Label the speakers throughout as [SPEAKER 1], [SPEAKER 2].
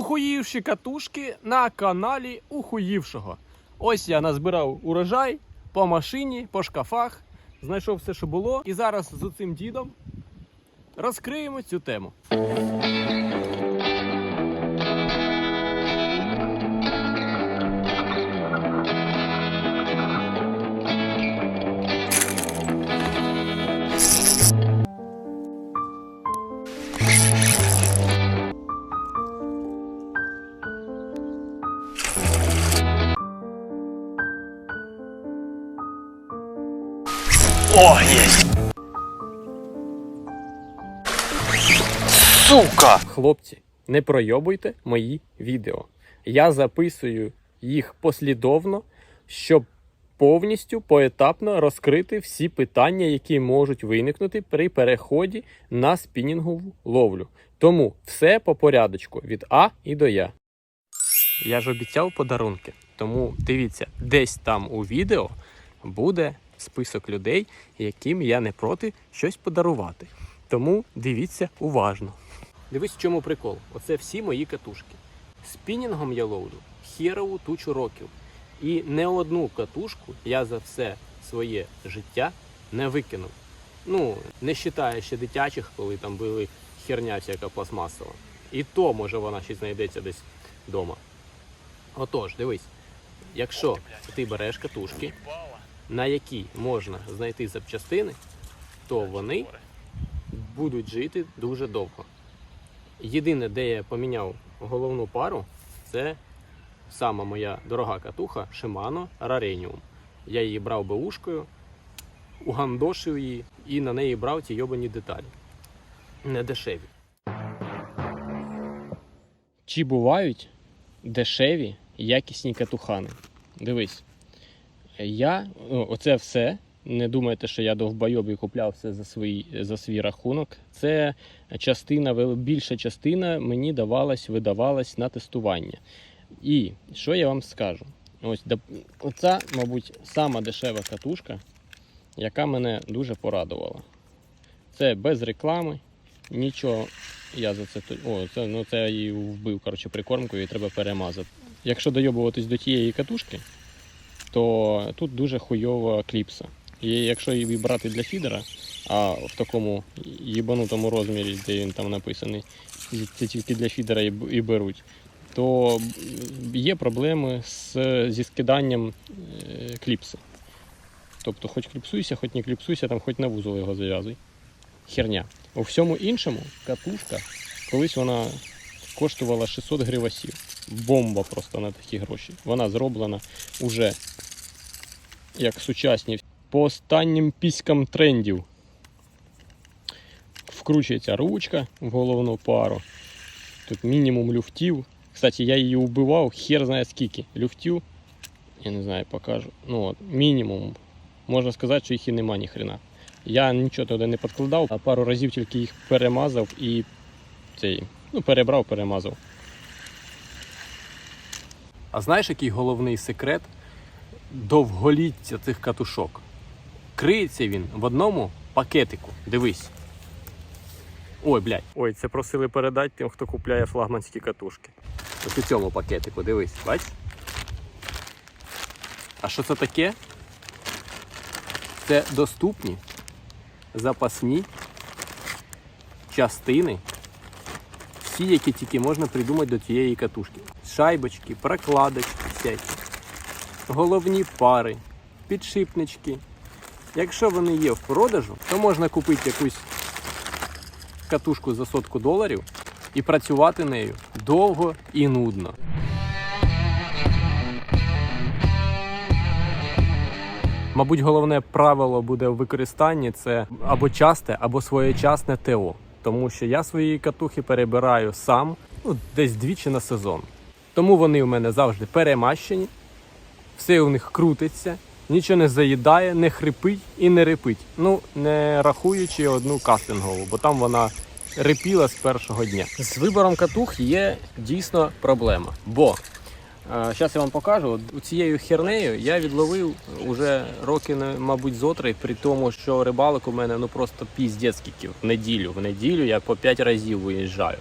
[SPEAKER 1] Ухуївші катушки на каналі Ухуївшого. Ось я назбирав урожай по машині, по шкафах, знайшов все, що було. І зараз з цим дідом розкриємо цю тему.
[SPEAKER 2] О, есть! Сука!
[SPEAKER 1] Хлопці, не пройобуйте мої відео. Я записую їх послідовно, щоб повністю поетапно розкрити всі питання, які можуть виникнути при переході на спінінгову ловлю. Тому все по порядочку від А і до Я. Я ж обіцяв подарунки, тому дивіться, десь там у відео буде список людей, яким я не проти щось подарувати. Тому дивіться уважно. Дивись, в чому прикол. Оце всі мої катушки. Спінінгом я ловлю херову тучу років. І не одну катушку я за все своє життя не викинув. Ну, не вважаю ще дитячих, коли там були херня всяка пластмасова. І то, може, вона ще знайдеться десь вдома. Отож, дивись, якщо ти береш катушки, на які можна знайти запчастини, то вони будуть жити дуже довго. Єдине, де я поміняв головну пару, це сама моя дорога катуха Shimano Rarenium. Я її брав беушкою, угандошив її і на неї брав ті йобані деталі. Не дешеві. Чи бувають дешеві якісні катухани? Дивись, я ну, оце все. Не думайте, що я довбойоб і купляв все за свій, за свій рахунок. Це частина, більша частина мені давалась, видавалась на тестування. І що я вам скажу? Ось оця, мабуть, сама дешева катушка, яка мене дуже порадувала. Це без реклами, нічого. Я за це о, це, ну, це я її вбив коротше, прикормкою і треба перемазати. Якщо дойобуватись до тієї катушки, то тут дуже хуйова кліпса. І якщо її брати для фідера, а в такому їбанутому розмірі, де він там написаний, це тільки для фідера і беруть, то є проблеми з, зі скиданням е, кліпси. Тобто, хоч кліпсуйся, хоч не кліпсуйся, там хоч на вузол його зав'язуй. Херня. У всьому іншому катушка, колись вона коштувала 600 гривасів. Бомба просто на такі гроші. Вона зроблена уже як сучасні. По останнім піськам трендів. Вкручується ручка в головну пару. Тут мінімум люфтів. Кстати, я її вбивав, хер знає скільки. Люфтів. Я не знаю, покажу. Ну от, мінімум. Можна сказати, що їх і нема ніхрена. Я нічого туди не підкладав, а пару разів тільки їх перемазав і цей, ну, перебрав, перемазав. А знаєш, який головний секрет довголіття цих катушок? Криється він в одному пакетику. Дивись. Ой, блядь. Ой, це просили передати тим, хто купляє флагманські катушки. Ось у цьому пакетику, дивись, бач? А що це таке? Це доступні запасні частини, всі, які тільки можна придумати до цієї катушки. Шайбочки, прокладочки всякі, головні пари, підшипнички. Якщо вони є в продажу, то можна купити якусь катушку за сотку доларів і працювати нею довго і нудно. Мабуть, головне правило буде в використанні це або часте, або своєчасне ТО. Тому що я свої катухи перебираю сам ну, десь двічі на сезон. Тому вони у мене завжди перемащені, все у них крутиться, нічого не заїдає, не хрипить і не рипить. Ну, не рахуючи одну кастингову, бо там вона рипіла з першого дня. З вибором катух є дійсно проблема. Бо Зараз я вам покажу. У цією хернею я відловив уже роки, мабуть, зотри, при тому, що рибалок у мене ну просто піздець в неділю. В неділю я по 5 разів виїжджаю.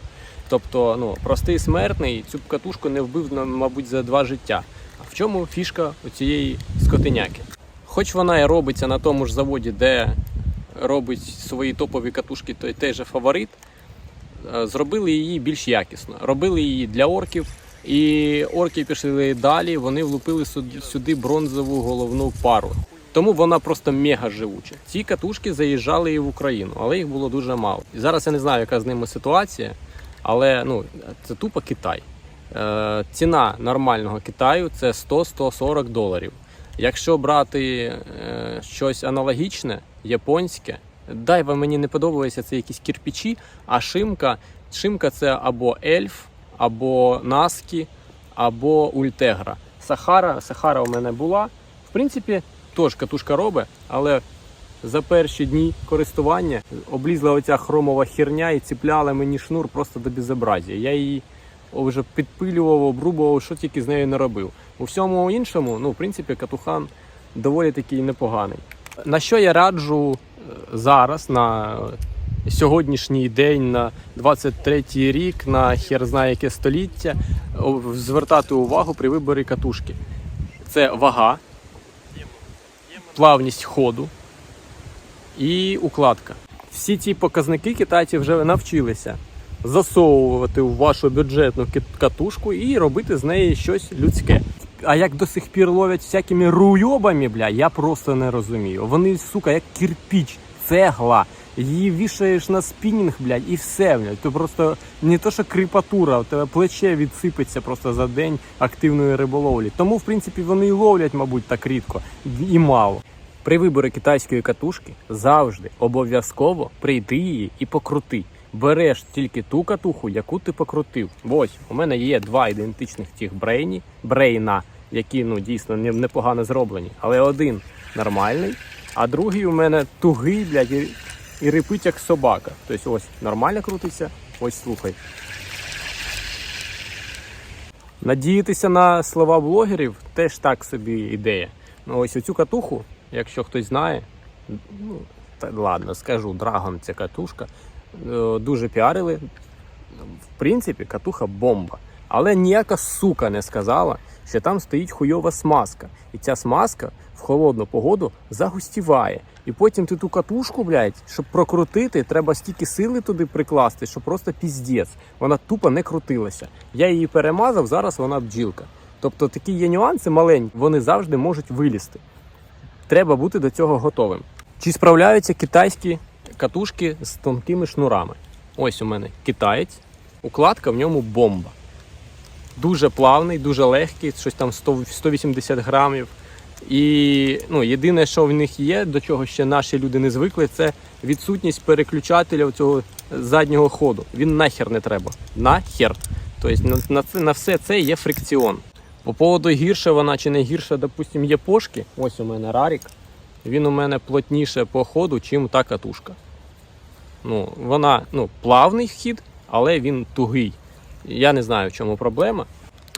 [SPEAKER 1] Тобто, ну, простий смертний цю катушку не вбив, мабуть, за два життя. А в чому фішка у цієї скотиняки? Хоч вона і робиться на тому ж заводі, де робить свої топові катушки той, той же фаворит, е, зробили її більш якісно. Робили її для орків, і орки пішли далі, вони влупили сюди, бронзову головну пару. Тому вона просто мега живуча. Ці катушки заїжджали і в Україну, але їх було дуже мало. І зараз я не знаю, яка з ними ситуація, але ну, це тупо Китай. Е, ціна нормального Китаю це 100-140 доларів. Якщо брати е, щось аналогічне, японське, дай вам мені не подобається це якісь кірпічі, а шимка. Шимка це або ельф, або наскі, або ультегра. Сахара, Сахара у мене була. В принципі, теж катушка робить, але за перші дні користування облізла оця хромова херня і ціпляла мені шнур просто до безобразія. Я її вже підпилював, обрубував, що тільки з нею не робив. У всьому іншому, ну, в принципі, катухан доволі такий непоганий. На що я раджу е, зараз, на сьогоднішній день, на 23-й рік, на хер знає яке століття, звертати увагу при виборі катушки. Це вага, плавність ходу і укладка. Всі ці показники китайці вже навчилися засовувати в вашу бюджетну катушку і робити з неї щось людське. А як до сих пір ловлять всякими руйобами, бля, я просто не розумію. Вони, сука, як кирпіч, цегла. Її вішаєш на спінінг, блядь, і все, блядь. То просто не то, що кріпатура, у тебе плече відсипеться просто за день активної риболовлі. Тому, в принципі, вони і ловлять, мабуть, так рідко і мало. При виборі китайської катушки завжди обов'язково прийди її і покрути. Береш тільки ту катуху, яку ти покрутив. Ось у мене є два ідентичних тих брейні, брейна, які ну дійсно непогано зроблені, але один нормальний, а другий у мене тугий, блядь, і, рипить як собака. Тобто ось нормально крутиться, ось слухай. Надіятися на слова блогерів теж так собі ідея. Ну ось оцю катуху, якщо хтось знає, ну та ладно, скажу, Драгон ця катушка. е, Дуже піарили. В принципі, катуха бомба. Але ніяка сука не сказала, що там стоїть хуйова смазка. І ця смазка в холодну погоду загустіває. І потім ти ту катушку, блядь, щоб прокрутити, треба стільки сили туди прикласти, що просто піздець. Вона тупо не крутилася. Я її перемазав, зараз вона бджілка. Тобто такі є нюанси маленькі, вони завжди можуть вилізти. Треба бути до цього готовим. Чи справляються китайські катушки з тонкими шнурами? Ось у мене китаєць, укладка в ньому бомба. Дуже плавний, дуже легкий, щось там 100, 180 грамів. І ну, єдине, що в них є, до чого ще наші люди не звикли, це відсутність переключателя цього заднього ходу. Він нахер не треба. Нахер. Тобто на, на, на все це є фрикціон. По поводу гірше вона чи не гірше, допустим, є пошки. Ось у мене рарік. Він у мене плотніше по ходу, чим та катушка. Ну, вона ну, плавний хід, але він тугий. Я не знаю, в чому проблема,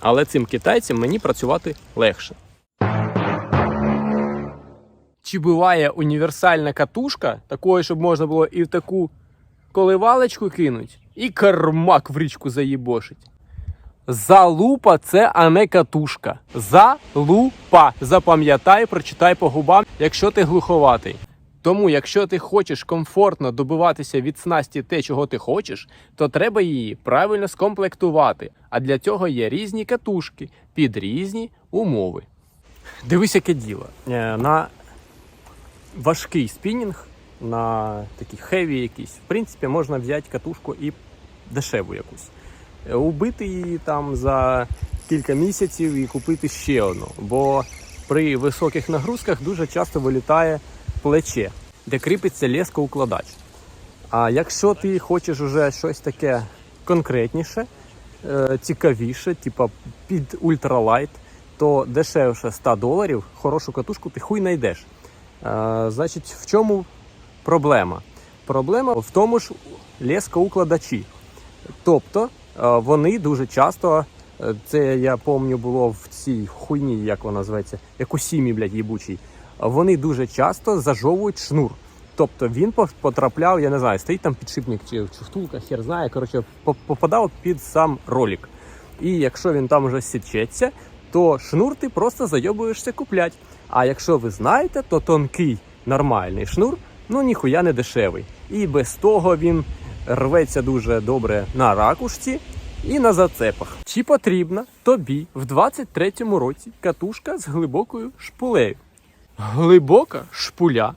[SPEAKER 1] але цим китайцям мені працювати легше. Чи буває універсальна катушка, такою, щоб можна було і в таку коливалочку кинуть, і кармак в річку заїбошить? Залупа це а не катушка. Залупа. Запам'ятай, прочитай по губам, якщо ти глуховатий. Тому, якщо ти хочеш комфортно добиватися від снасті те, чого ти хочеш, то треба її правильно скомплектувати. А для цього є різні катушки під різні умови. Дивись, яке діло. Е, На важкий спінінг, на такий хеві якийсь, в принципі, можна взяти катушку і дешеву якусь. Е, Убити її там за кілька місяців і купити ще одну. Бо при високих нагрузках дуже часто вилітає плече, де кріпиться лескоукладач. А якщо ти хочеш уже щось таке конкретніше, е, цікавіше, типа під ультралайт, то дешевше 100 доларів хорошу катушку ти хуй знайдеш. Е, Значить, в чому проблема? Проблема в тому ж лескоукладачі. Тобто е, вони дуже часто, це я пам'ятаю було в цій хуйні, як вона зветься, як блядь, їбучій, вони дуже часто зажовують шнур. Тобто він потрапляв, я не знаю, стоїть там підшипник чи втулка, хер знає. Коротше, попадав під сам ролик. І якщо він там вже січеться, то шнур ти просто зайобуєшся куплять. А якщо ви знаєте, то тонкий нормальний шнур, ну ніхуя не дешевий. І без того він рветься дуже добре на ракушці і на зацепах. Чи потрібна тобі в 23-му році катушка з глибокою шпулею? Глибока шпуля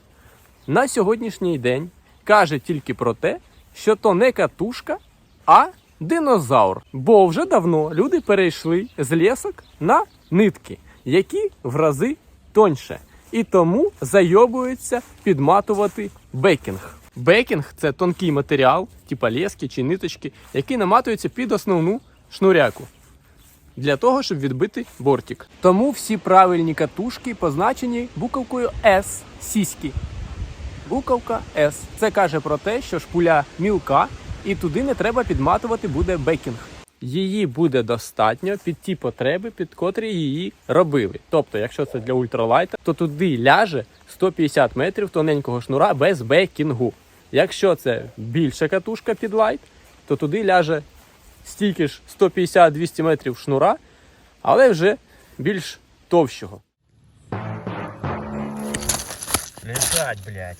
[SPEAKER 1] на сьогоднішній день каже тільки про те, що то не катушка, а динозавр. Бо вже давно люди перейшли з лісок на нитки, які в рази тоньше. І тому зайобуються підматувати бекінг. Бекінг це тонкий матеріал, типа лески чи ниточки, які наматуються під основну шнуряку для того, щоб відбити бортик. Тому всі правильні катушки позначені буковкою S сіськи. Буковка S. Це каже про те, що шпуля мілка, і туди не треба підматувати буде бекінг. Її буде достатньо під ті потреби, під котрі її робили. Тобто, якщо це для ультралайта, то туди ляже 150 метрів тоненького шнура без бекінгу. Якщо це більша катушка під лайт, то туди ляже стільки ж 150-200 метрів шнура, але вже більш товщого.
[SPEAKER 2] Лежать, блядь.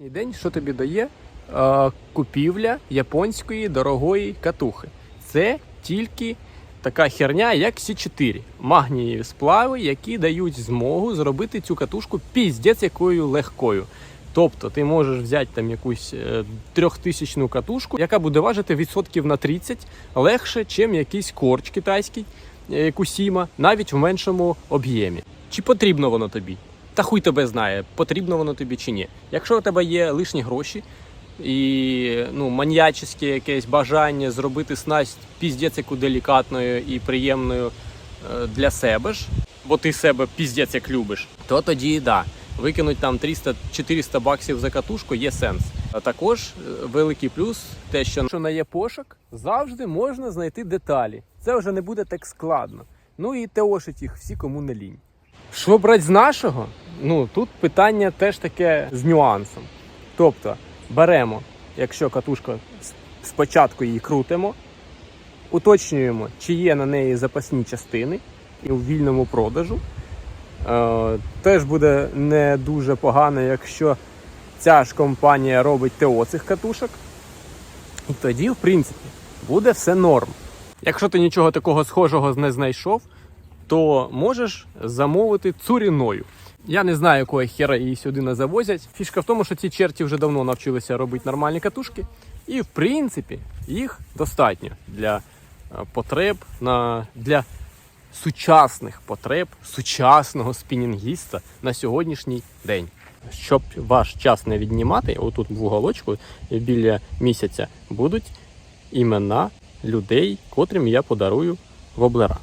[SPEAKER 1] І день, що тобі дає е, купівля японської дорогої катухи. Це тільки така херня, як Сі4. Магнієві сплави, які дають змогу зробити цю катушку піздець якою легкою. Тобто ти можеш взяти там якусь е, трьохтисячну катушку, яка буде важити відсотків на 30 легше, чим якийсь корч китайський, е, як у Сіма, навіть в меншому об'ємі. Чи потрібно воно тобі? Та хуй тебе знає, потрібно воно тобі чи ні. Якщо у тебе є лишні гроші і ну, маньячське якесь бажання зробити снасть піздець яку делікатною і приємною е, для себе ж, бо ти себе піздець як любиш, то тоді да. Викинуть там 300-400 баксів за катушку є сенс. А також е, великий плюс те, що на єпошок завжди можна знайти деталі. Це вже не буде так складно. Ну і теошить їх всі, кому не лінь. Що брати з нашого? Ну тут питання теж таке з нюансом. Тобто беремо, якщо катушка спочатку її крутимо, уточнюємо, чи є на неї запасні частини і у вільному продажу. Е, теж буде не дуже погано, якщо ця ж компанія робить ТО цих катушок. І тоді, в принципі, буде все норм. Якщо ти нічого такого схожого не знайшов, то можеш замовити цуріною. Я не знаю, якої хера її сюди не завозять. Фішка в тому, що ці черті вже давно навчилися робити нормальні катушки, і в принципі їх достатньо для е, потреб на для сучасних потреб сучасного спінінгіста на сьогоднішній день. Щоб ваш час не віднімати, отут в уголочку біля місяця будуть імена людей, котрим я подарую воблера.